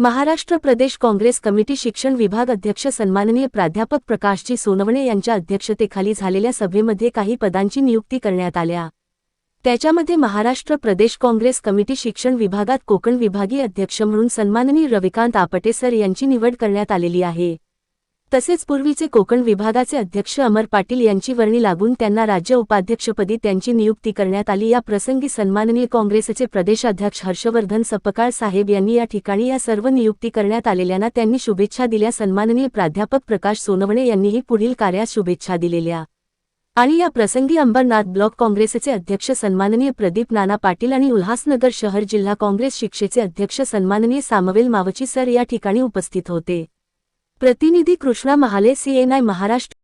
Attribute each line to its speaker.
Speaker 1: महाराष्ट्र प्रदेश Congress committee शिक्षण विभाग अध्यक्ष सन्माननीय प्राध्यापक प्रकाशजी सोनवणे यांच्या अध्यक्षतेखाली झालेल्या सभेमध्ये काही पदांची नियुक्ती करण्यात आल्या. त्याच्यामध्ये महाराष्ट्र प्रदेश काँग्रेस कमिटी शिक्षण विभागात कोकण विभागीय अध्यक्ष म्हणून सन्माननीय रविकांत आपटे सर यांची निवड करण्यात आलेली आहे. तसेच पूर्वीचे कोकण विभागाचे अध्यक्ष अमर पाटील यांची वर्णी लागून त्यांना राज्य उपाध्यक्षपदी त्यांची नियुक्ती करण्यात आली. या प्रसंगी सन्माननीय काँग्रेसचे प्रदेशाध्यक्ष हर्षवर्धन सपकाळ साहेब यांनी या ठिकाणी या सर्व नियुक्ती करण्यात आलेल्यांना त्यांनी शुभेच्छा दिल्या. सन्माननीय प्राध्यापक प्रकाश सोनवणे यांनीही पुढील कार्यास शुभेच्छा दिलेल्या. आणि या प्रसंगी अंबरनाथ ब्लॉक काँग्रेसचे अध्यक्ष सन्माननीय प्रदीप नाना पाटील आणि उल्हासनगर शहर जिल्हा काँग्रेस शिक्षेचे अध्यक्ष सन्माननीय सामवेल मावची सर या ठिकाणी उपस्थित होते. प्रतिनिधी कृष्णा महाले सीएनआय महाराष्ट्र.